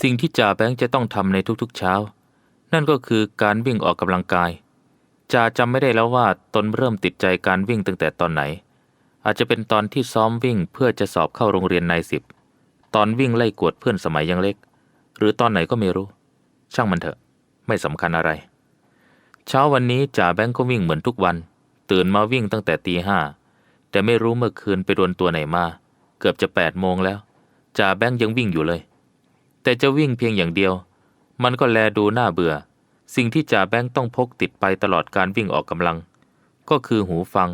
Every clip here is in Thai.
สิ่งที่จ่าแบงค์จะต้องทำในทุกๆเช้า นั่นก็คือการวิ่งออกกำลังกายจ่าจำไม่ได้แล้วว่าตนเริ่มติดใจการวิ่งตั้งแต่ตอนไหน อาจจะเป็นตอนที่ซ้อมวิ่งเพื่อจะสอบเข้าโรงเรียนนายสิบตอนวิ่งไล่กวดเพื่อนสมัยยังเล็ก หรือตอนไหนก็ไม่รู้ ช่างมันเถอะ ไม่สำคัญอะไร เช้าวันนี้จ่าแบงค์ก็วิ่งเหมือนทุกวัน ตื่นมาวิ่งตั้งแต่ตีห้าแต่ไม่รู้เมื่อคืนไปโดนตัวไหนมา เกือบจะแปดโมงแล้วจ่าแบงค์ยังวิ่งอยู่เลย แต่จะวิ่งเพียงอย่างเดียว มันก็แลดูน่าเบื่อ สิ่งที่จ่าแบงค์ต้องพกติดไปตลอดการวิ่งออกกำลัง ก็คือหูฟัง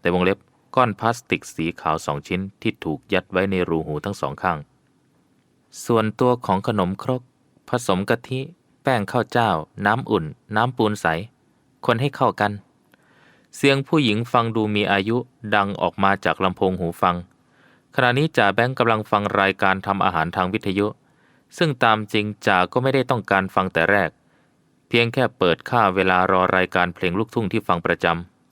แต่วงเล็บก้อนพลาสติกสีขาวสองชิ้นที่ถูกยัดไว้ในรูหูทั้งสองข้าง ส่วนตัวของขนมครก ผสมกะทิ แป้งข้าวเจ้า น้ำอุ่น น้ำปูนใส คนให้เข้ากัน เสียงผู้หญิงฟังดูมีอายุดังออกมาจากลำโพงหูฟัง ขณะนี้จ่าแบงค์กำลังฟังรายการทำอาหารทางวิทยุ ซึ่งตามจริงจ่าก็ไม่ได้ต้องการฟังแต่แรก เพียงแค่เปิดค่าเวลารอรายการเพลงลูกทุ่งที่ฟังประจ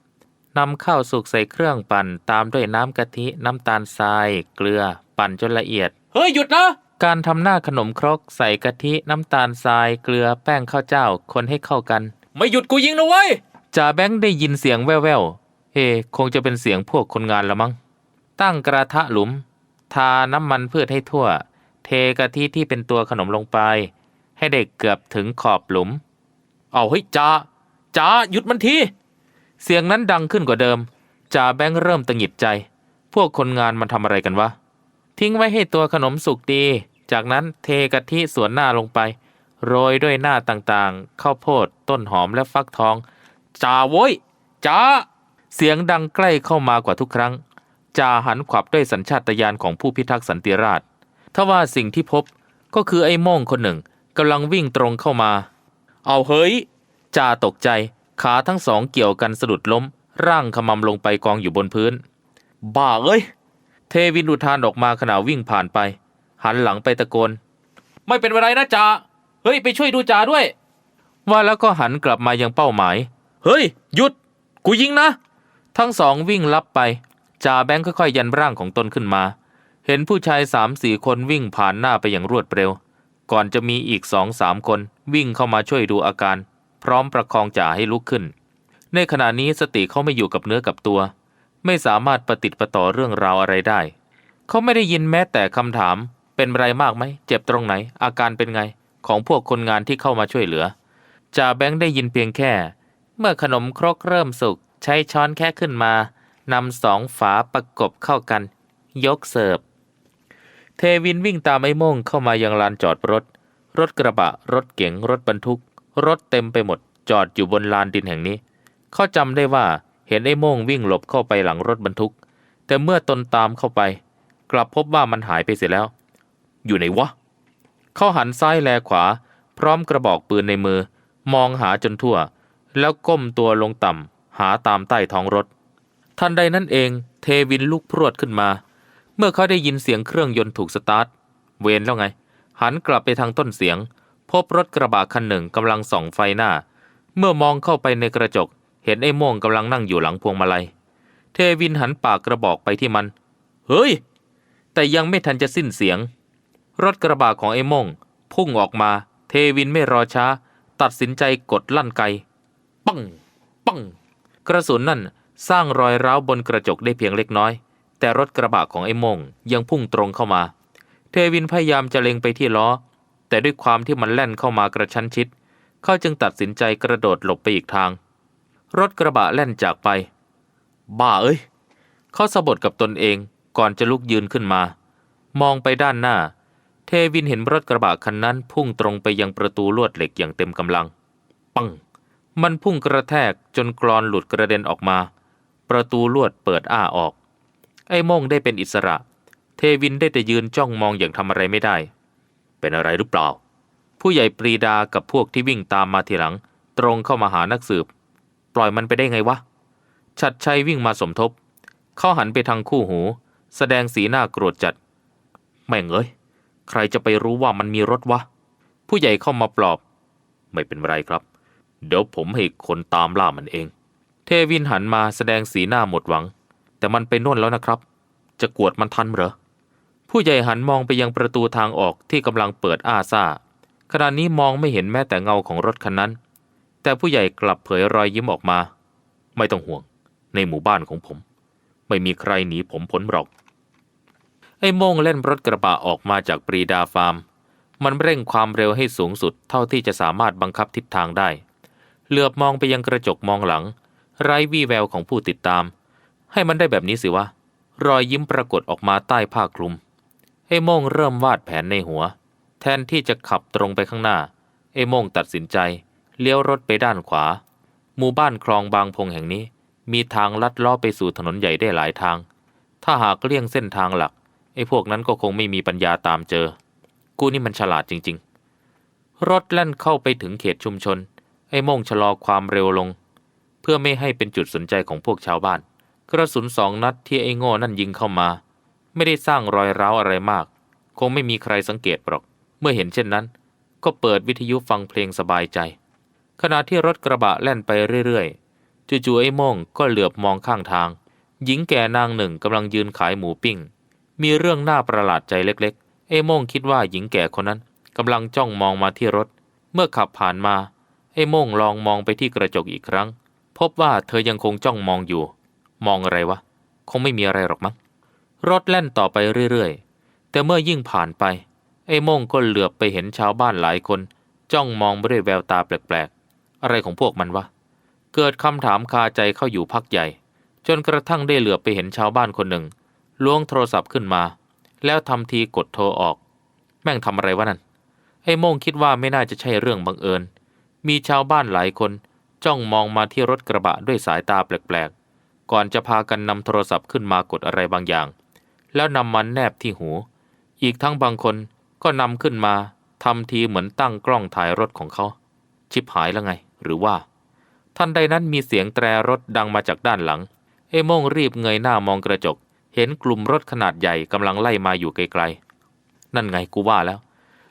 ำนำข้าวสุกใส่เครื่องปั่นตามด้วยน้ำกะทิน้ำตาลทราย เกลือ ปั่นจนละเอียด เฮ้ย หยุดนะการทำหน้าขนมครกใส่กะทิน้ำตาลทราย เกลือแป้งข้าวเจ้า คนให้เข้ากัน ไม่หยุดกูยิงนะเว้ยจ่าแบงค์ได้ยินเสียงแว่วๆเฮ้คงจะเป็นเสียงพวกคนงานละมั้งตั้งกระทะหลุม ทาน้ำมันพืชให้ทั่ว เทกะทิที่เป็นตัวขนมลงไป ให้เด็กเกือบถึงขอบหลุม เอาเฮ้ยจ้าจ้าหยุดมันที เสียงนั้นดังขึ้นกว่าเดิมจ่าแบงค์เริ่มตังหิดใจ พวกคนงานมันทำอะไรกันวะ ทิ้งไว้ให้ตัวขนมสุกดี จากนั้นเทกะทิส่วนหน้าลงไป โรยด้วยหน้าต่างๆ ข้าวโพด ต้นหอมและฟักทองจ้าโว้ยจ้าเสียงดังใกล้เข้ามากว่าทุกครั้งจ่าหันขวับด้วยสัญชาตญาณของผู้พิทักษ์สันติราษฎร์ ทว่าสิ่งที่พบก็คือไอ้โม่งคนหนึ่งกำลังวิ่งตรงเข้ามา เอาเฮ้ยจ่าตกใจ ขาทั้งสองเกี่ยวกันสะดุดล้ม ร่างขมำลงไปกองอยู่บนพื้น บ้าเอ้ย เทวินอุทานออกมาขณะวิ่งผ่านไป หันหลังไปตะโกน ไม่เป็นไรนะจ้าเฮ้ย ไปช่วยดูจ้าด้วย ว่าแล้วก็หันกลับมายังเป้าหมาย เฮ้ย หยุด กูยิงนะ ทั้งสองวิ่งลับไปจ่าแบงค์ค่อยๆยันร่างของตนขึ้นมา เห็นผู้ชายสามสี่คนวิ่งผ่านหน้าไปอย่างรวดเร็ว ก่อนจะมีอีกสองสามคนวิ่งเข้ามาช่วยดูอาการ พร้อมประคองจ่าให้ลุกขึ้น ในขณะนี้สติเขาไม่อยู่กับเนื้อกับตัว ไม่สามารถประติดประต่อเรื่องราวอะไรได้ เขาไม่ได้ยินแม้แต่คำถาม เป็นไรมากไหม เจ็บตรงไหน อาการเป็นไง ของพวกคนงานที่เข้ามาช่วยเหลือจ่าแบงค์ได้ยินเพียงแค่ เมื่อขนมครกเริ่มสุกใช้ช้อนแค่ขึ้นมานำสองฝาประกบเข้ากัน ยกเสิร์ฟ เทวินวิ่งตามไอ้โม่งเข้ามายังลานจอดรถ รถกระบะ รถเก๋ง รถบรรทุก รถเต็มไปหมด จอดอยู่บนลานดินแห่งนี้ เขาจำได้ว่าเห็นไอ้โม่งวิ่งหลบเข้าไปหลังรถบรรทุก แต่เมื่อตนตามเข้าไป กลับพบว่ามันหายไปเสียแล้ว อยู่ไหนวะ เขาหันซ้ายแลขวา พร้อมกระบอกปืนในมือ มองหาจนทั่ว แล้วก้มตัวลงต่ำหาตามใต้ท้องรถ ทันใดนั้นเอง เทวินลุกพรวดขึ้นมา เมื่อเขาได้ยินเสียงเครื่องยนต์ถูกสตาร์ท เวนแล้วไง หันกลับไปทางต้นเสียง พบรถกระบะคันหนึ่งกำลังส่องไฟหน้า เมื่อมองเข้าไปในกระจก เห็นไอ้ม่งกำลังนั่งอยู่หลังพวงมาลัย เทวินหันปากกระบอกไปที่มัน เฮ้ย แต่ยังไม่ทันจะสิ้นเสียง รถกระบะของไอ้ม่งพุ่งออกมา เทวินไม่รอช้า ตัดสินใจกดลั่นไก ปัง ปัง กระสุนนั่นสร้างรอยร้าวบนกระจกได้เพียงเล็กน้อย แต่รถกระบะของไอ้มงยังพุ่งตรงเข้ามา เทวินพยายามจะเล็งไปที่ล้อ แต่ด้วยความที่มันแล่นเข้ามากระชั้นชิด เขาจึงตัดสินใจกระโดดหลบไปอีกทาง รถกระบะแล่นจากไป บ้าเอ้ย เขาสะบดกับตนเองก่อนจะลุกยืนขึ้นมา มองไปด้านหน้า เทวินเห็นรถกระบะคันนั้นพุ่งตรงไปยังประตูลวดเหล็กอย่างเต็มกำลัง ปัง มันพุ่งกระแทกจนกรอนหลุดกระเด็นออกมา ประตูลวดเปิดอ้าออก ไอ้ม่งได้เป็นอิสระ เทวินได้แต่ยืนจ้องมองอย่างทำอะไรไม่ได้ เป็นอะไรหรือเปล่า ผู้ใหญ่ปรีดากับพวกที่วิ่งตามมาทีหลัง ตรงเข้ามาหานักสืบ ปล่อยมันไปได้ไงวะชัดชัยวิ่งมาสมทบ เขาหันไปทางคู่หู แสดงสีหน้าโกรธจัด แม่งเอ้ย ใครจะไปรู้ว่ามันมีรถวะ ผู้ใหญ่เข้ามาปลอบ ไม่เป็นไรครับ เดี๋ยวผมให้คนตามล่ามันเอง เทวินหันมาแสดงสีหน้าหมดหวัง แต่มันไปน่นแล้วนะครับ จะกวดมันทันเหรอ ผู้ใหญ่หันมองไปยังประตูทางออกที่กำลังเปิดอ้าซ่า ขณะนี้มองไม่เห็นแม้แต่เงาของรถคันนั้น แต่ผู้ใหญ่กลับเผยรอยยิ้มออกมา ไม่ต้องห่วง ในหมู่บ้านของผม ไม่มีใครหนีผมพ้นหรอก ไอ้โม่งเล่นรถกระบะออกมาจากปรีดาฟาร์ม มันเร่งความเร็วให้สูงสุดเท่าที่จะสามารถบังคับทิศทางได้ เหลือบมองไปยังกระจกมองหลัง ไร้วี่แววของผู้ติดตาม ให้มันได้แบบนี้สิวะ รอยยิ้มปรากฏออกมาใต้ผ้าคลุม ไอ้โม่งเริ่มวาดแผนในหัว แทนที่จะขับตรงไปข้างหน้า ไอ้โม่งตัดสินใจ เลี้ยวรถไปด้านขวา หมู่บ้านคลองบางพงแห่งนี้ มีทางลัดล้อไปสู่ถนนใหญ่ได้หลายทาง ถ้าหากเลี่ยงเส้นทางหลัก ไอ้พวกนั้นก็คงไม่มีปัญญาตามเจอ กูนี่มันฉลาดจริง ๆ รถแล่นเข้าไปถึงเขตชุมชน ไอ้โม่งชะลอความเร็วลง เพื่อไม่ให้เป็นจุดสนใจของพวกชาวบ้าน กระสุนสองนัดที่ไอ้โง่นั่นยิงเข้ามา ไม่ได้สร้างรอยร้าวอะไรมาก คงไม่มีใครสังเกตหรอก เมื่อเห็นเช่นนั้น ก็เปิดวิทยุฟังเพลงสบายใจ ขณะที่รถกระบะแล่นไปเรื่อยๆจู่ๆไอ้โม่งก็เหลือบมองข้างทาง หญิงแก่นางหนึ่งกำลังยืนขายหมูปิ้ง มีเรื่องน่าประหลาดใจเล็กๆไอ้โม่งคิดว่าหญิงแก่คนนั้นกำลังจ้องมองมาที่รถ เมื่อขับผ่านมาไอ้โม่งลองมองไปที่กระจกอีกครั้ง พบว่าเธอยังคงจ้องมองอยู่ มองอะไรวะ คงไม่มีอะไรหรอกมั้ง รถแล่นต่อไปเรื่อยๆ แต่เมื่อยิ่งผ่านไป ไอ้โม่งก็เหลือบไปเห็นชาวบ้านหลายคน จ้องมองไปด้วยแววตาแปลกๆ อะไรของพวกมันวะ เกิดคำถามคาใจเข้าอยู่พักใหญ่ จนกระทั่งได้เหลือบไปเห็นชาวบ้านคนหนึ่งล้วงโทรศัพท์ขึ้นมา แล้วทำทีกดโทรออก แม่งทำอะไรวะนั่น ไอ้โม่งคิดว่าไม่น่าจะใช่เรื่องบังเอิญ มีชาวบ้านหลายคนจ้องมองมาที่รถกระบะด้วยสายตาแปลกๆ ก่อนจะพากันนำโทรศัพท์ขึ้นมากดอะไรบางอย่าง แล้วนำมันแนบที่หู อีกทั้งบางคนก็นำขึ้นมาทำทีเหมือนตั้งกล้องถ่ายรถของเขา ชิบหายแล้วไง หรือว่าทันใดนั้นมีเสียงแตรรถดังมาจากด้านหลัง เอโมงรีบเงยหน้ามองกระจก เห็นกลุ่มรถขนาดใหญ่กำลังไล่มาอยู่ไกลๆ นั่นไงกูว่าแล้ว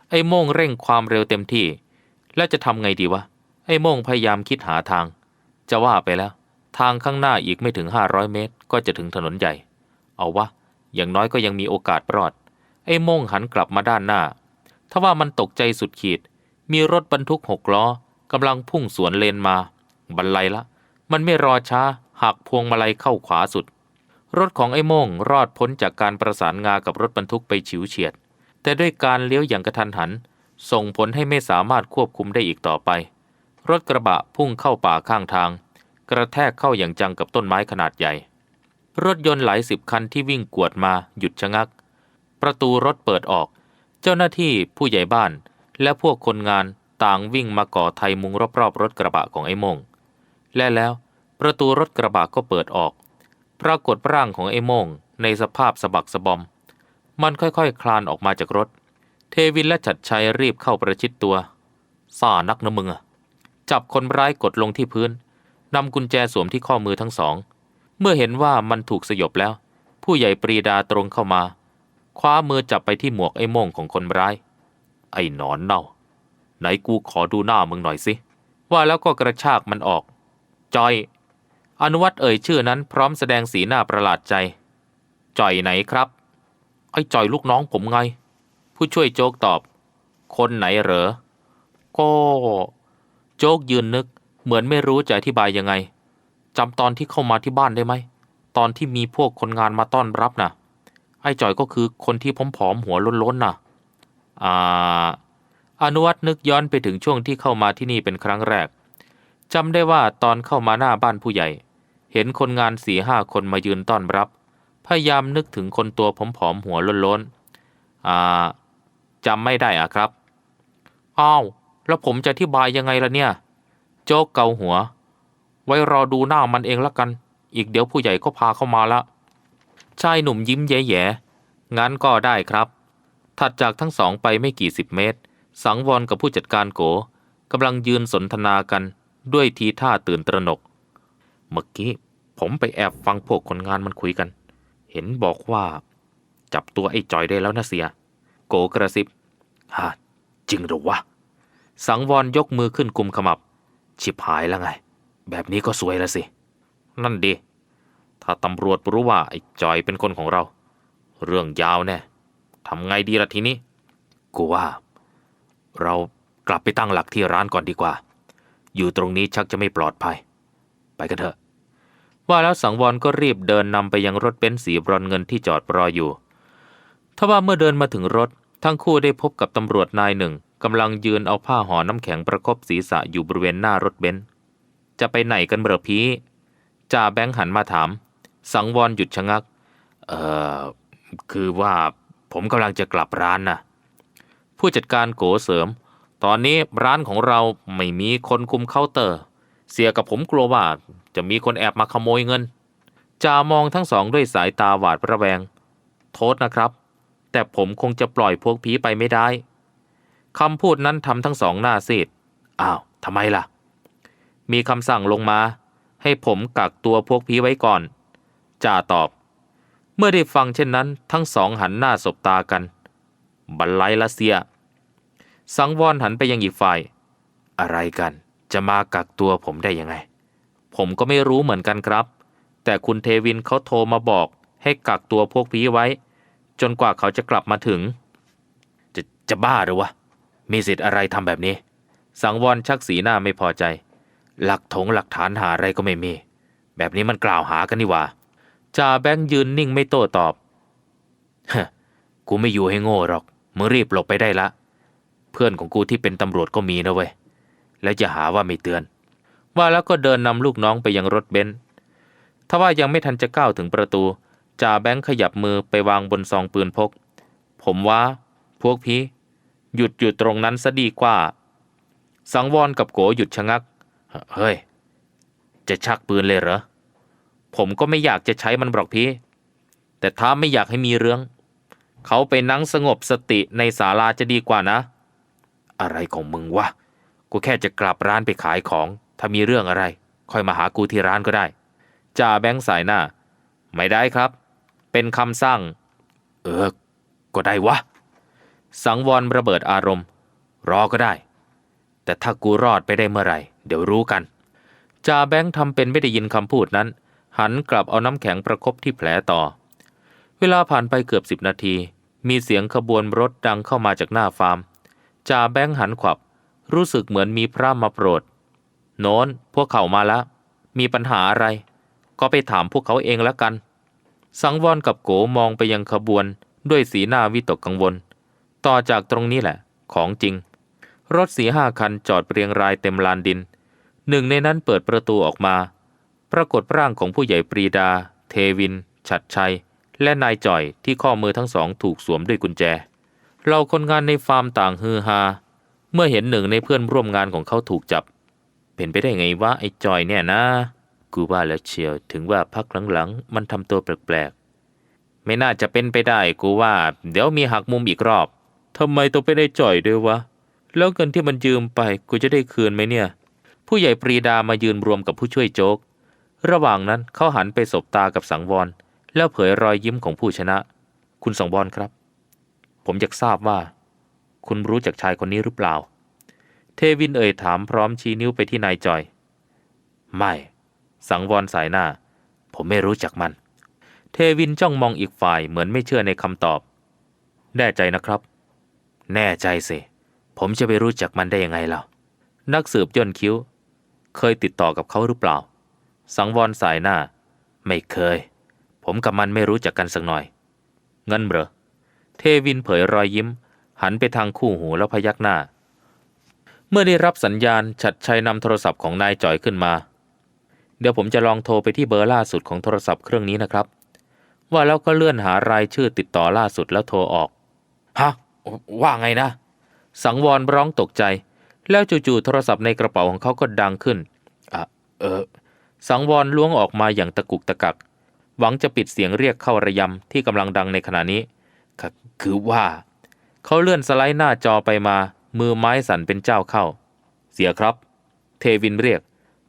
ไอ้โม่งเร่งความเร็วเต็มที่ แล้วจะทำไงดีวะ ไอ้โม่งพยายามคิดหาทาง จะว่าไปแล้ว ทางข้างหน้าอีกไม่ถึง 500 เมตร ก็จะถึงถนนใหญ่ เอาวะ อย่างน้อยก็ยังมีโอกาสรอด ไอ้ม่งหันกลับมาด้านหน้า ทว่ามันตกใจสุดขีด มีรถบรรทุกหกล้อกำลังพุ่งสวนเลนมาบรรลัยละ มันไม่รอช้า หักพวงมาลัยเข้าขวาสุด รถของไอ้ม่งรอดพ้นจากการประสานงากับรถบรรทุกไปฉิวเฉียด แต่ด้วยการเลี้ยวอย่างกระทันหัน ส่งผลให้ไม่สามารถควบคุมได้อีกต่อไป รถกระบะพุ่งเข้าป่าข้างทาง กระแทกเข้าอย่างจังกับต้นไม้ขนาดใหญ่ รถยนต์หลายสิบคันที่วิ่งกวดมาหยุดชะงัก ประตูรถเปิดออก เจ้าหน้าที่ผู้ใหญ่บ้าน และพวกคนงานต่างวิ่งมาก่อไทยมุงรอบๆรถกระบะของไอ้มง และแล้วประตูรถกระบะก็เปิดออก ปรากฏร่างของไอ้มงในสภาพสะบักสะบอม มันค่อยๆคคลานออกมาจากรถ เทวินและจัดชัยรีบเข้าประชิดตัวซ่านักนะมึงอะจับคนร้ายกดลงที่พื้น นำกุญแจสวมที่ข้อมือทั้งสอง เมื่อเห็นว่ามันถูกสยบแล้ว ผู้ใหญ่ปรีดาตรงเข้ามา คว้ามือจับไปที่หมวกไอ้โม่งของคนร้าย ไอ้หนอนเน่า ไหนกูขอดูหน้ามึงหน่อยสิ ว่าแล้วก็กระชากมันออก จอย อนุวัตเอ่ยชื่อนั้นพร้อมแสดงสีหน้าประหลาดใจ จอยไหนครับ ไอ้จอยลูกน้องผมไง ผู้ช่วยโจ๊กตอบ คนไหนเหรอ ก็ โจ๊กยืนนึก เหมือนไม่รู้จะอธิบายยังไงจำตอนที่เข้ามาที่บ้านได้ไหม ตอนที่มีพวกคนงานมาต้อนรับน่ะ ไอ้จอยก็คือคนที่ผอมๆหัวล้นๆน่ะ อ่า อนุวัตนึกย้อนไปถึงช่วงที่เข้ามาที่นี่เป็นครั้งแรกจำได้ว่าตอนเข้ามาหน้าบ้านผู้ใหญ่ เห็นคนงานสี่ห้าคนมายืนต้อนรับ พยายามนึกถึงคนตัวผอมๆหัวล้นๆ อ่าจำไม่ได้อะครับ อ้าว แล้วผมจะอธิบายยังไงล่ะเนี่ย โจ๊กเกาหัว ไว้รอดูหน้ามันเองละกัน อีกเดี๋ยวผู้ใหญ่ก็พาเข้ามาละ ชายหนุ่มยิ้มแย่ๆงั้นก็ได้ครับ ถัดจากทั้งสองไปไม่กี่สิบเมตร สังวรกับผู้จัดการโกกำลังยืนสนทนากันด้วยทีท่าตื่นตระหนก เมื่อกี้ผมไปแอบฟังพวกคนงานมันคุยกัน เห็นบอกว่า จับตัวไอ้จอยได้แล้วนะเสีย โกกระซิบฮะจริงหรือวะ สังวรยกมือขึ้นกุมขมับ ชิบหายแล้วไง แบบนี้ก็สวยแล้วสิ นั่นดี ถ้าตำรวจรู้ว่าไอ้จอยเป็นคนของเรา เรื่องยาวแน่ทำไงดีล่ะทีนี้ กูว่า เรากลับไปตั้งหลักที่ร้านก่อนดีกว่า อยู่ตรงนี้ชักจะไม่ปลอดภัย ไปกันเถอะ ว่าแล้วสังวรก็รีบเดินนำไปยังรถเบนซ์สีบรอนเงินที่จอดรออยู่ ทว่าเมื่อเดินมาถึงรถ ทั้งคู่ได้พบกับตำรวจนายหนึ่ง กำลังยืนเอาผ้าห่อน้ำแข็งประคบศีรษะอยู่บริเวณหน้ารถเบนซ์จะไปไหนกันเบอพีจ่าแบงค์หันมาถาม สังวรหยุดชะงัก เอ่อ คือว่าผมกำลังจะกลับร้านนะผู้จัดการโกเสริม ตอนนี้ร้านของเราไม่มีคนคุมเคาน์เตอร์ เสียกับผมกลัวว่าจะมีคนแอบมาขโมยเงินจ่ามองทั้งสองด้วยสายตาหวาดระแวง โทษนะครับ แต่ผมคงจะปล่อยพวกผีไปไม่ได้ คำพูดนั้นทำทั้งสองหน้าซีดอ้าวทำไมล่ะ มีคำสั่งลงมา ให้ผมกักตัวพวกผีไว้ก่อนจ่าตอบ เมื่อได้ฟังเช่นนั้น ทั้งสองหันหน้าสบตากัน บันไลละเสีย สังวรหันไปยังอีกฝ่าย อะไรกัน จะมากักตัวผมได้ยังไง ผมก็ไม่รู้เหมือนกันครับ แต่คุณเทวินเขาโทรมาบอก ให้กักตัวพวกผีไว้ จนกว่าเขาจะกลับมาถึง จะจะบ้าหรือวะ มีสิทธิ์อะไรทำแบบนี้ สังวรชักสีหน้าไม่พอใจ หลักถงหลักฐานหาอะไรก็ไม่มี แบบนี้มันกล่าวหากันนี่ว่าจ่าแบงค์ยืนนิ่งไม่โต้ตอบฮะกูไม่อยู่ให้โง่หรอกมึงรีบหลบไปได้ละ เพื่อนของกูที่เป็นตำรวจก็มีนะเว้ยแล้วจะหาว่าไม่เตือน ว่าแล้วก็เดินนำลูกน้องไปยังรถเบนซ์ทว่ายังไม่ทันจะก้าวถึงประตูจ่าแบงค์ขยับมือไปวางบนซองปืนพก ผมว่าพวกพี่ หยุดอยู่ตรงนั้นซะดีกว่า สังวรกับโกหยุดชะงัก เฮ้ย จะชักปืนเลยเหรอ ผมก็ไม่อยากจะใช้มันหรอกพี่ แต่ถ้าไม่อยากให้มีเรื่อง เขาไปนั่งสงบสติในศาลาจะดีกว่านะ อะไรของมึงวะ กูแค่จะกลับร้านไปขายของ ถ้ามีเรื่องอะไร ค่อยมาหากูที่ร้านก็ได้ จ่าแบงค์สายหน้า ไม่ได้ครับ เป็นคำสั่ง เออ ก็ได้วะ สังวรระเบิดอารมณ์ รอก็ได้ แต่ถ้ากูรอดไปได้เมื่อไหร่ เดี๋ยวรู้กันจ่าแบงค์ทำเป็นไม่ได้ยินคำพูดนั้น หันกลับเอาน้ำแข็งประคบที่แผลต่อ เวลาผ่านไปเกือบสิบนาที มีเสียงขบวนรถดังเข้ามาจากหน้าฟาร์มจ่าแบงค์หันขวับ รู้สึกเหมือนมีพระมาโปรด โน้นพวกเขามาแล้วมีปัญหาอะไร ก็ไปถามพวกเขาเองแล้วกัน สังวรกับโกมองไปยังขบวนด้วยสีหน้าวิตกกังวล ต่อจากตรงนี้แหละ ของจริง รถสีห้าคันจอดเรียงรายเต็มลานดิน หนึ่งในนั้นเปิดประตูออกมา ปรากฏร่างของผู้ใหญ่ปรีดา เทวิน ฉัดชัย และนายจ่อยที่ข้อมือทั้งสองถูกสวมด้วยกุญแจเราคนงานในฟาร์มต่างฮือฮา เมื่อเห็นหนึ่งในเพื่อนร่วมงานของเขาถูกจับ เป็นไปได้ไงว่าไอ้จอยเนี่ยนะ กูว่าแล้วเชียวถึงว่าพักหลังๆ มันทำตัวแปลกๆ ไม่น่าจะเป็นไปได้กูว่า เดี๋ยวมีหักมุมอีกรอบ ทำไมต้องไปได้จ่อยด้วยวะ แล้วเงินที่มันยืมไปกูจะได้คืนไหมเนี่ย ผู้ใหญ่ปรีดามายืนรวมกับผู้ช่วยโจ๊ก ระหว่างนั้นเขาหันไปสบตากับสังวร แล้วเผยรอยยิ้มของผู้ชนะ คุณสังวรครับ ผมอยากทราบว่า คุณรู้จักชายคนนี้หรือเปล่า เทวินเอ่ยถามพร้อมชี้นิ้วไปที่นายจอย ไม่ สังวรสายหน้า ผมไม่รู้จักมัน เทวินจ้องมองอีกฝ่ายเหมือนไม่เชื่อในคำตอบแน่ใจนะครับ แน่ใจสิ ผมจะไปรู้จักมันได้ยังไงล่ะนักสืบย่นคิ้ว เคยติดต่อกับเขาหรือเปล่า สังวรสายหน้า ไม่เคย ผมกับมันไม่รู้จักกันสักหน่อยเงินเหรอเทวินเผยรอยยิ้ม หันไปทางคู่หูแล้วพยักหน้า เมื่อได้รับสัญญาณชัดชัยนำโทรศัพท์ของนายจ่อยขึ้นมา เดี๋ยวผมจะลองโทรไปที่เบอร์ล่าสุดของโทรศัพท์เครื่องนี้นะครับ ว่าแล้วก็เลื่อนหารายชื่อติดต่อล่าสุดแล้วโทรออกฮะ ว่าไงนะ สังวรร้องตกใจ แล้วจู่ๆโทรศัพท์ในกระเป๋าของเขาก็ดังขึ้นอะเออ สังวรล้วงออกมาอย่างตะกุกตะกัก หวังจะปิดเสียงเรียกเข้าระยำที่กำลังดังในขณะนี้คคือว่า เขาเลื่อนสไลด์หน้าจอไปมา มือไม้สั่นเป็นเจ้าเข้า เสียครับ เทวินเรียก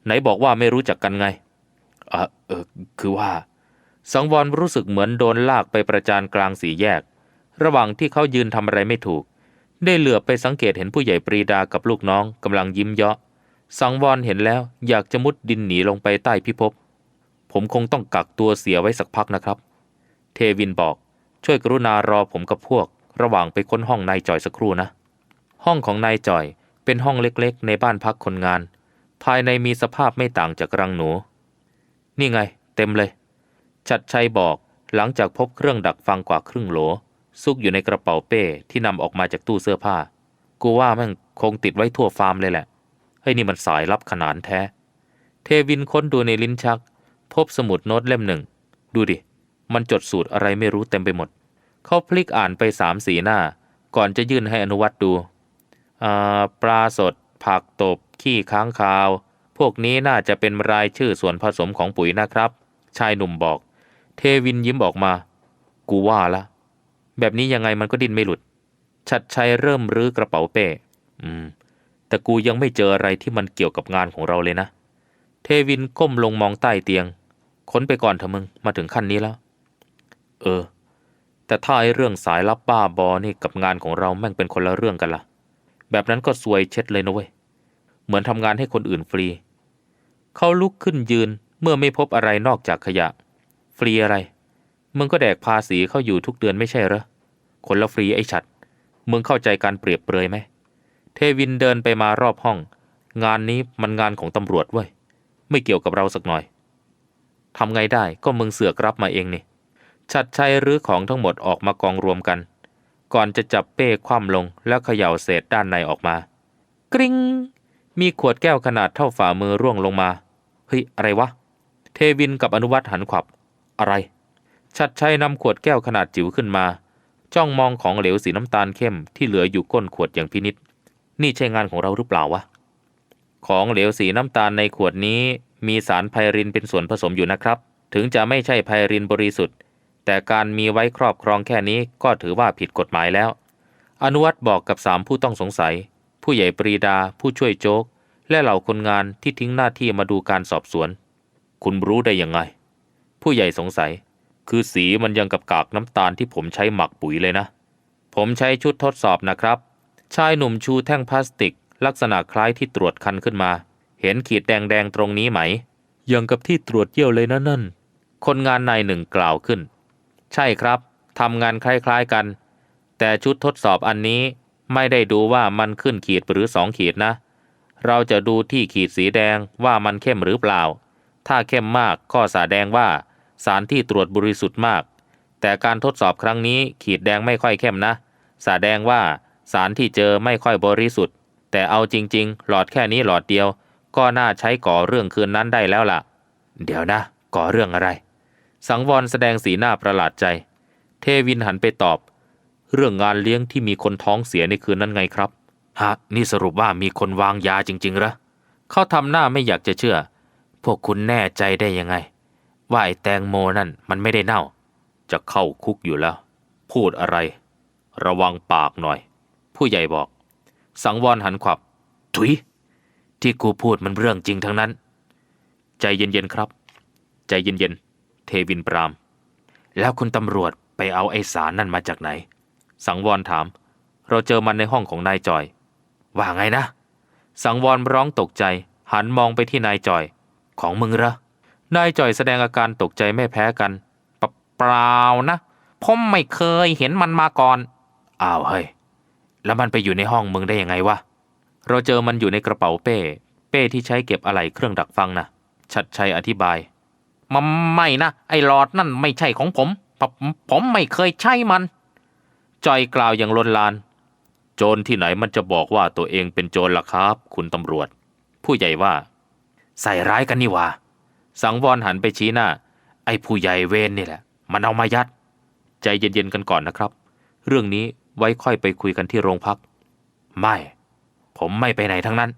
ไหนบอกว่าไม่รู้จักกันไงอะเออ คือว่า สังวรรู้สึกเหมือนโดนลากไปประจานกลางสี่แยก ระหว่างที่เขายืนทำอะไรไม่ถูก ได้เหลือไปสังเกตเห็นผู้ใหญ่ปรีดากับลูกน้องกำลังยิ้มเยาะ สังวรเห็นแล้วอยากจะมุดดินหนีลงไปใต้พิภพ ผมคงต้องกักตัวเสียไว้สักพักนะครับ เทวินบอกช่วยกรุณารอผมกับพวก ระหว่างไปค้นห้องนายจอยสักครู่นะ ห้องของนายจอยเป็นห้องเล็กๆ ในบ้านพักคนงาน ภายในมีสภาพไม่ต่างจากรังหนู นี่ไง เต็มเลย ชัดชัยบอกหลังจากพบเครื่องดักฟังกว่าครึ่งโหล ซุกอยู่ในกระเป๋าเป้ที่นำออกมาจากตู้เสื้อผ้า กูว่าแม่งคงติดไว้ทั่วฟาร์มเลยแหละเฮ้ยนี่มันสายลับขนาดแท้ เทวินค้นดูในลิ้นชัก พบสมุดโน้ตเล่มหนึ่ง ดูดิ มันจดสูตรอะไรไม่รู้เต็มไปหมด เขาพลิกอ่านไปสามสีหน้า ก่อนจะยื่นให้อนุวัตดูอ่าปลาสด ผักตบ ขี้ค้างคาว พวกนี้น่าจะเป็นรายชื่อส่วนผสมของปุ๋ยนะครับ ชายหนุ่มบอก เทวินยิ้มออกมา กูว่าละ แบบนี้ยังไงมันก็ดิ้นไม่หลุด ชัดชัยเริ่มรื้อกระเป๋าเป้ อืม แต่กูยังไม่เจออะไรที่มันเกี่ยวกับงานของเราเลยนะ เทวินก้มลงมองใต้เตียง ค้นไปก่อนเถอะมึง มาถึงขั้นนี้แล้ว เออ แต่ถ้าไอ้เรื่องสายลับบ้าบอนี่กับงานของเราแม่งเป็นคนละเรื่องกันละ่ะ แบบนั้นก็ซวยเช็ดเลยนะเว้ย เหมือนทำงานให้คนอื่นฟรี เขาลุกขึ้นยืนเมื่อไม่พบอะไรนอกจากขยะ ฟรีอะไร มึงก็แดกภาษีเข้าอยู่ทุกเดือนไม่ใช่เหรอ คนละฟรีไอ้ฉัด มึงเข้าใจการเปรียบเปรยไหม เทวินเดินไปมารอบห้อง งานนี้มันงานของตำรวจเว้ย ไม่เกี่ยวกับเราสักหน่อย ทำไงได้ก็มึงเสือกรับมาเองนี่ ชัดชัยรื้อของทั้งหมดออกมากองรวมกัน ก่อนจะจับเป้คว่ำลงแล้วเขย่าเศษด้านในออกมา กริง้ง มีขวดแก้วขนาดเท่าฝ่ามือร่วงลงมา เฮ้ยอะไรวะ เทวินกับอนุวัตหันขวับ อะไร ชัดชัยนำขวดแก้วขนาดจิ๋วขึ้นมา จ้องมองของเหลวสีน้ำตาลเข้มที่เหลืออยู่ก้นขวดอย่างพินิษนี่ใช่งานของเราหรือเปล่าวะ ของเหลวสีน้ำตาลในขวดนี้มีสารไพรินเป็นส่วนผสมอยู่นะครับ ถึงจะไม่ใช่ไพรินบริสุทธิ์ แต่การมีไว้ครอบครองแค่นี้ก็ถือว่าผิดกฎหมายแล้ว อนุวัตบอกกับสามผู้ต้องสงสัย ผู้ใหญ่ปรีดา ผู้ช่วยโจ๊ก และเหล่าคนงานที่ทิ้งหน้าที่มาดูการสอบสวน คุณรู้ได้ยังไง ผู้ใหญ่สงสัย คือสีมันยังกับกากน้ำตาลที่ผมใช้หมักปุ๋ยเลยนะ ผมใช้ชุดทดสอบนะครับ ชายหนุ่มชูแท่งพลาสติก ลักษณะคล้ายที่ตรวจคันขึ้นมา เห็นขีดแดงๆตรงนี้ไหม ยังกับที่ตรวจเยี่ยวเลยนะนั่น คนงานนายหนึ่งกล่าวขึ้น ใช่ครับทำงานคล้ายๆกัน แต่ชุดทดสอบอันนี้ไม่ได้ดูว่ามันขึ้นขีดหรือสองขีดนะ เราจะดูที่ขีดสีแดงว่ามันเข้มหรือเปล่า ถ้าเข้มมากก็แสดงว่า สารที่ตรวจบริสุทธิ์มาก แต่การทดสอบครั้งนี้ขีดแดงไม่ค่อยเข้มนะแสดงว่าสารที่เจอไม่ค่อยบริสุทธิ์ แต่เอาจริง ๆ หลอดแค่นี้หลอดเดียว ก็น่าใช้ก่อเรื่องคืนนั้นได้แล้วล่ะ เดี๋ยวนะ ก่อเรื่องอะไร สังวรแสดงสีหน้าประหลาดใจ เทวินหันไปตอบ เรื่องงานเลี้ยงที่มีคนท้องเสียในคืนนั้นไงครับ ฮะ นี่สรุปว่ามีคนวางยาจริงๆเหรอเขาทำหน้าไม่อยากจะเชื่อ พวกคุณแน่ใจได้ยังไง ว่าไอ้แตงโมนั่นมันไม่ได้เน่า จะเข้าคุกอยู่แล้ว พูดอะไร ระวังปากหน่อย ผู้ใหญ่บอก สังวรหันขวับ ถุย ที่กูพูดมันเรื่องจริงทั้งนั้น ใจเย็นๆครับ ใจเย็นๆ เทวินปราม แล้วคุณตำรวจไปเอาไอ้สารนั่นมาจากไหน สังวรถาม เราเจอมันในห้องของนายจอย ว่าไงนะ สังวรร้องตกใจ หันมองไปที่นายจอย ของมึงเหรอ นายจ่อยแสดงอาการตกใจไม่แพ้กันปเปล่านะผมไม่เคยเห็นมันมาก่อนอ้าวเฮ้ยแล้วมันไปอยู่ในห้องมึงได้ยังไงวะเราเจอมันอยู่ในกระเป๋าเป้ เป้ที่ใช้เก็บอะไหล่เครื่องดักฟังนะชัดชัยอธิบายมันไม่นะไอ้หลอดนั่นไม่ใช่ของผม ผมผมไม่เคยใช้มัน จอยกล่าวอย่างลนลาน โจรที่ไหนมันจะบอกว่าตัวเองเป็นโจรล่ะครับ คุณตำรวจ ผู้ใหญ่ว่า ใส่ร้ายกันนี่ว่า สังวรหันไปชี้หน้า ไอ้ผู้ใหญ่เวรนี่แหละ มันเอามายัด ใจเย็นๆกันก่อนนะครับ เรื่องนี้ไว้ค่อยไปคุยกันที่โรงพัก ไม่ ผมไม่ไปไหนทั้งนั้น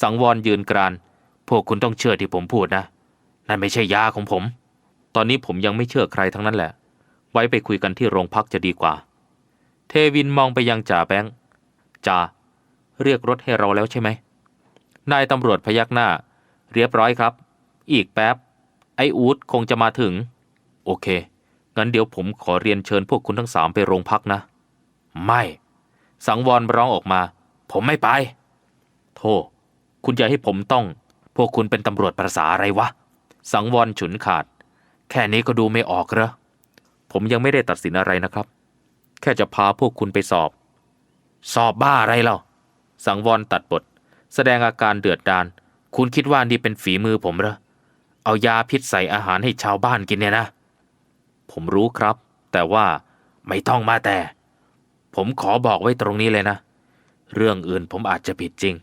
สังวรยืนกราน พวกคุณต้องเชื่อที่ผมพูดนะ นั่นไม่ใช่ยาของผม ตอนนี้ผมยังไม่เชื่อใครทั้งนั้นแหละ ไว้ไปคุยกันที่โรงพักจะดีกว่า เทวินมองไปยังจ่าแบงค์จ่าเรียกรถให้เราแล้วใช่ไหมนายตำรวจพยักหน้า เรียบร้อยครับ อีกแป๊บ ไออูดคงจะมาถึง โอเค งั้นเดี๋ยวผมขอเรียนเชิญพวกคุณทั้งสามไปโรงพักนะ ไม่ สังวรร้องออกมา ผมไม่ไปโทษคุณจะให้ผมต้อง พวกคุณเป็นตำรวจประษาอะไรวะ สังวรฉุนขาด แค่นี้ก็ดูไม่ออกเหรอ ผมยังไม่ได้ตัดสินอะไรนะครับ แค่จะพาพวกคุณไปสอบ สอบบ้าอะไรเล่า สังวรตัดบท แสดงอาการเดือดดาลคุณคิดว่านี่เป็นฝีมือผมเหรอ เอายาพิษใส่อาหารให้ชาวบ้านกินเนี่ยนะ ผมรู้ครับ แต่ว่าไม่ต้องมาแต่ ผมขอบอกไว้ตรงนี้เลยนะ เรื่องอื่นผมอาจจะผิดจริง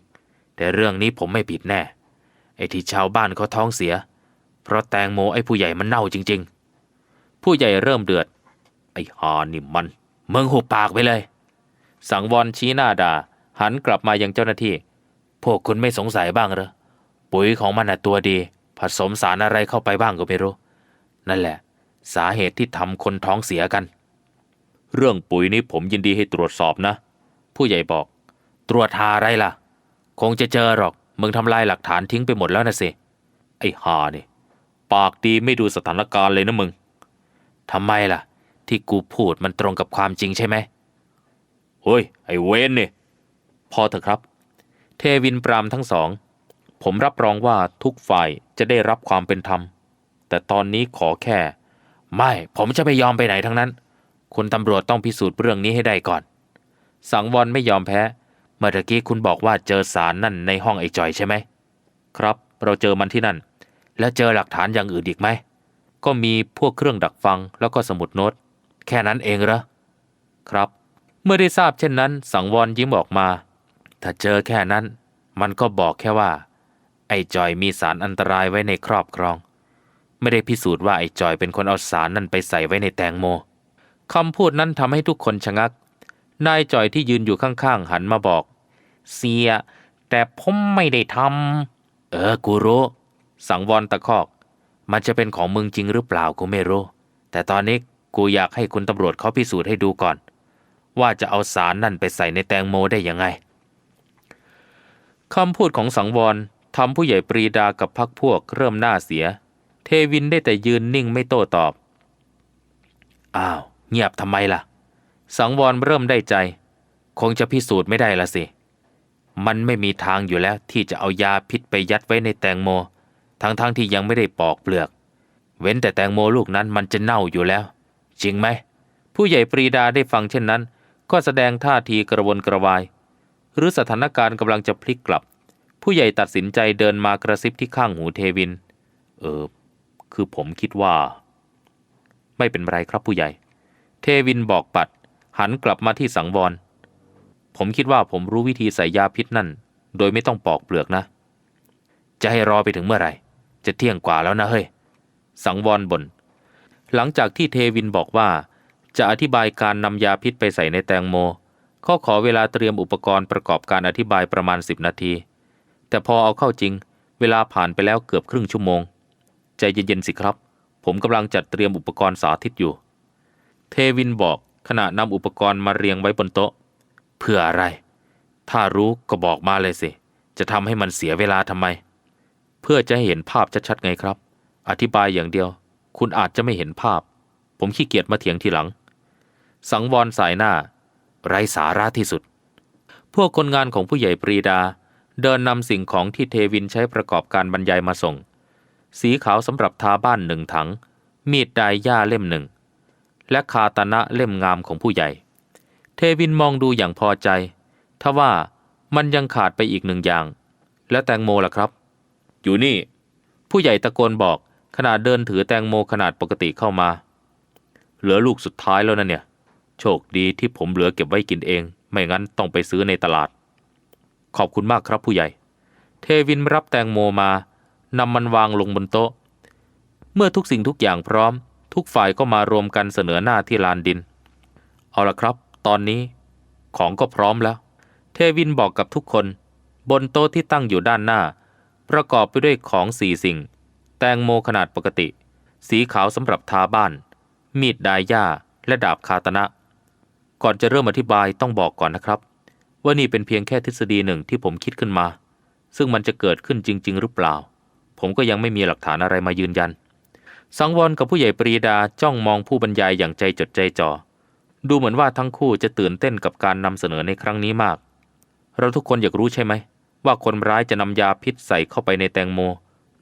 แต่เรื่องนี้ผมไม่ผิดแน่ ไอ้ที่ชาวบ้านเขาท้องเสีย เพราะแตงโมไอ้ผู้ใหญ่มันเน่าจริง ๆ ผู้ใหญ่เริ่มเดือด ไอ้หานี่มันเมืองหุบปากไปเลย สังวรชี้หน้าด่า หันกลับมายังเจ้าหน้าที่ พวกคุณไม่สงสัยบ้างเหรอ ปุ๋ยของมันน่ะตัวดี ผสมสารอะไรเข้าไปบ้างก็ไม่รู้ นั่นแหละ สาเหตุที่ทำคนท้องเสียกัน เรื่องปุ๋ยนี้ผมยินดีให้ตรวจสอบนะ ผู้ใหญ่บอก ตรวจหาอะไรล่ะ คงจะเจอหรอก มึงทำลายหลักฐานทิ้งไปหมดแล้วนะสิ ไอ้หานี่ปากดีไม่ดูสถานการณ์เลยนะมึงทำไมล่ะ ที่กูพูดมันตรงกับความจริงใช่ไหมเฮ้ย ไอ้เวนนี่พอเถอะครับ เทวินปรามทั้งสอง ผมรับรองว่าทุกฝ่ายจะได้รับความเป็นธรรม แต่ตอนนี้ขอแค่ ไม่ผมจะไม่ยอมไปไหนทั้งนั้น คุณตำรวจต้องพิสูจน์เรื่องนี้ให้ได้ก่อน สังวรไม่ยอมแพ้ เมื่อกี้คุณบอกว่าเจอสารนั่นในห้องไอ้จอยใช่ไหมครับ เราเจอมันที่นั่น แล้วเจอหลักฐานอย่างอื่นอีกไหมก็มีพวกเครื่องดักฟังแล้วก็สมุดโน้ตแค่นั้นเองเหรอครับ เมื่อได้ทราบเช่นนั้น สังวรยิ้มออกมา ถ้าเจอแค่นั้น มันก็บอกแค่ว่า ไอ้จอยมีสารอันตรายไว้ในครอบครอง ไม่ได้พิสูจน์ว่าไอ้จอยเป็นคนเอาสารนั่นไปใส่ไว้ในแตงโมคำพูดนั้นทำให้ทุกคนชะงัก นายจอยที่ยืนอยู่ข้างๆหันมาบอก เสีย แต่ผมไม่ได้ทำ เออ กูรู้ สังวรตะคอก มันจะเป็นของมึงจริงหรือเปล่ากูไม่รู้ แต่ตอนนี้กูอยากให้คุณตำรวจเขาพิสูจน์ให้ดูก่อน ว่าจะเอาสารนั่นไปใส่ในแตงโมได้ยังไงคำพูดของสังวร ทำผู้ใหญ่ปรีดากับพักพวกเริ่มหน้าเสีย เทวินได้แต่ยืนนิ่งไม่โต้ตอบ อ้าว เงียบทำไมล่ะ สังวรเริ่มได้ใจ คงจะพิสูจน์ไม่ได้ละสิ มันไม่มีทางอยู่แล้วที่จะเอายาพิษไปยัดไว้ในแตงโม ทั้งๆทที่ยังไม่ได้ปอกเปลือก เว้นแต่แตงโมลูกนั้นมันจะเน่าอยู่แล้ว จริงไหม ผู้ใหญ่ปรีดาได้ฟังเช่นนั้น ก็แสดงท่าทีกระวนกระวาย หรือสถานการณ์กำลังจะพลิกกลับ ผู้ใหญ่ตัดสินใจเดินมากระซิบที่ข้างหูเทวิน เออ คือผมคิดว่า ไม่เป็นไรครับผู้ใหญ่ เทวินบอกปัด หันกลับมาที่สังวร ผมคิดว่าผมรู้วิธีใส่ยาพิษนั่น โดยไม่ต้องปอกเปลือกนะ จะให้รอไปถึงเมื่อไหร่ จะเที่ยงกว่าแล้วนะเฮ้ย สังวรบน่น หลังจากที่เทวินบอกว่า จะอธิบายการนำยาพิษไปใส่ในแตงโม เขาขอเวลาเตรียมอุปกรณ์ประกอบการอธิบายประมาณ 10 นาที แต่พอเอาเข้าจริง เวลาผ่านไปแล้วเกือบครึ่งชั่วโมง ใจเย็นๆสิครับ ผมกำลังจัดเตรียมอุปกรณ์สาธิตอยู่ เทวินบอกขณะนำอุปกรณ์มาเรียงไว้บนโต๊ะ เพื่ออะไร ถ้ารู้ก็บอกมาเลยสิ จะทำให้มันเสียเวลาทำไม เพื่อจะให้เห็นภาพชัดๆไงครับ อธิบายอย่างเดียว คุณอาจจะไม่เห็นภาพ ผมขี้เกียจมาเถียงทีหลัง สังวรสายหน้า ไร้สาระที่สุด พวกคนงานของผู้ใหญ่ปรีดา เดินนำสิ่งของที่เทวินใช้ประกอบการบรรยายมาส่ง สีขาวสำหรับทาบ้านหนึ่งถัง มีดไดย่าเล่มหนึ่ง และคาตนะเล่มงามของผู้ใหญ่ เทวินมองดูอย่างพอใจ ทว่ามันยังขาดไปอีกหนึ่งอย่าง และแตงโมล่ะครับ อยู่นี่ ผู้ใหญ่ตะโกนบอกขณะเดินถือแตงโมขนาดปกติเข้ามา เหลือลูกสุดท้ายแล้วนะเนี่ย โชคดีที่ผมเหลือเก็บไว้กินเอง ไม่งั้นต้องไปซื้อในตลาด ขอบคุณมากครับผู้ใหญ่ เทวินรับแตงโมมานำมันวางลงบนโต๊ะ เมื่อทุกสิ่งทุกอย่างพร้อม ทุกฝ่ายก็มารวมกันเสนอหน้าที่ลานดิน เอาละครับ ตอนนี้ ของก็พร้อมแล้ว เทวินบอกกับทุกคน บนโต๊ะที่ตั้งอยู่ด้านหน้า ประกอบไปด้วยของสี่สิ่ง แตงโมขนาดปกติ สีขาวสำหรับทาบ้าน มีดดายย่าและดาบคาตนะ ก่อนจะเริ่มอธิบายต้องบอกก่อนนะครับ ว่านี่เป็นเพียงแค่ทฤษฎีหนึ่งที่ผมคิดขึ้นมา ซึ่งมันจะเกิดขึ้นจริง ๆ หรือเปล่า ผมก็ยังไม่มีหลักฐานอะไรมายืนยัน สังวรกับผู้ใหญ่ปรีดาจ้องมองผู้บรรยายอย่างใจจดใจจ่อดูเหมือนว่าทั้งคู่จะตื่นเต้นกับการนำเสนอในครั้งนี้มาก เราทุกคนอยากรู้ใช่ไหม ว่าคนร้ายจะนำยาพิษใส่เข้าไปในแตงโม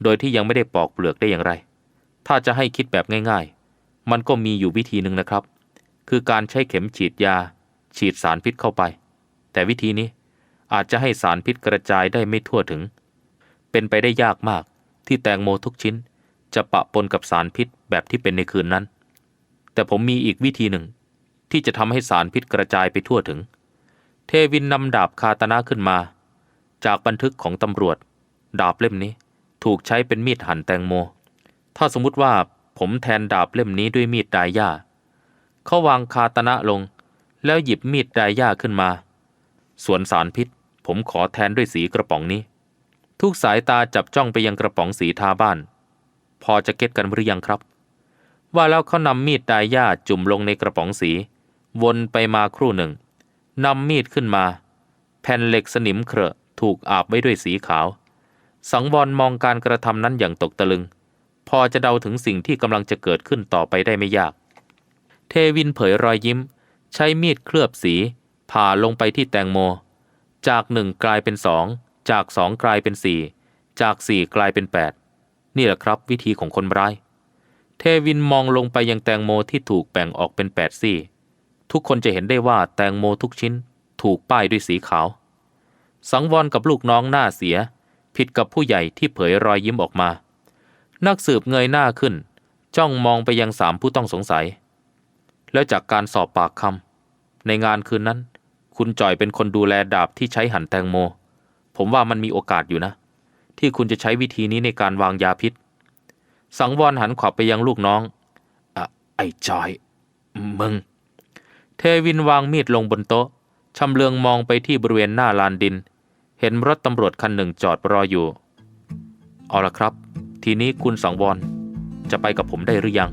โดยที่ยังไม่ได้ปอกเปลือกได้อย่างไร ถ้าจะให้คิดแบบง่ายๆ มันก็มีอยู่วิธีหนึ่งนะครับ คือการใช้เข็มฉีดยา ฉีดสารพิษเข้าไป แต่วิธีนี้อาจจะให้สารพิษกระจายได้ไม่ทั่วถึง เป็นไปได้ยากมากที่แตงโมทุกชิ้น จะปะปนกับสารพิษแบบที่เป็นในคืนนั้น แต่ผมมีอีกวิธีหนึ่ง ที่จะทำให้สารพิษกระจายไปทั่วถึง เทวินนำดาบคาตนะขึ้นมา จากบันทึกของตำรวจ ดาบเล่มนี้ถูกใช้เป็นมีดหั่นแตงโม ถ้าสมมติว่าผมแทนดาบเล่มนี้ด้วยมีดดายาเขาวางคาตนะลง แล้วหยิบมีดดายาขึ้นมา ส่วนสารพิษ ผมขอแทนด้วยสีกระป๋องนี้ ทุกสายตาจับจ้องไปยังกระป๋องสีทาบ้าน พอจะเก็ตกันหรือยังครับ ว่าแล้วเขานำมีดดายาจุ่มลงในกระป๋องสี วนไปมาครู่หนึ่งนำมีดขึ้นมา แผ่นเหล็กสนิมเครอะถูกอาบไว้ด้วยสีขาว สังวรมองการกระทำนั้นอย่างตกตะลึง พอจะเดาถึงสิ่งที่กำลังจะเกิดขึ้นต่อไปได้ไม่ยาก เทวินเผยรอยยิ้ม ใช้มีดเคลือบสี ผ่าลงไปที่แตงโม จากหนึ่งกลายเป็นสองจากสองกลายเป็นสี่จากสี่กลายเป็นแปดนี่แหละครับวิธีของคนร้าย เทวินมองลงไปยังแตงโมที่ถูกแบ่งออกเป็นแปดซี่ ทุกคนจะเห็นได้ว่าแตงโมทุกชิ้นถูกป้ายด้วยสีขาว สังวรกับลูกน้องหน้าเสีย ผิดกับผู้ใหญ่ที่เผยรอยยิ้มออกมา นักสืบเงยหน้าขึ้น จ้องมองไปยังสามผู้ต้องสงสัย แล้วจากการสอบปากคำในงานคืนนั้น คุณจ่อยเป็นคนดูแลดาบที่ใช้หั่นแตงโม ผมว่ามันมีโอกาสอยู่นะ ที่คุณจะใช้วิธีนี้ในการวางยาพิษ สังวรหันขวับไปยังลูกน้องอะไอ้จอย มึง เทวินวางมีดลงบนโต๊ะชำเลืองมองไปที่บริเวณหน้าลานดิน เห็นรถตำรวจคันหนึ่งจอดรออยู่ เอาละครับ ทีนี้คุณสังวรจะไปกับผมได้หรือยัง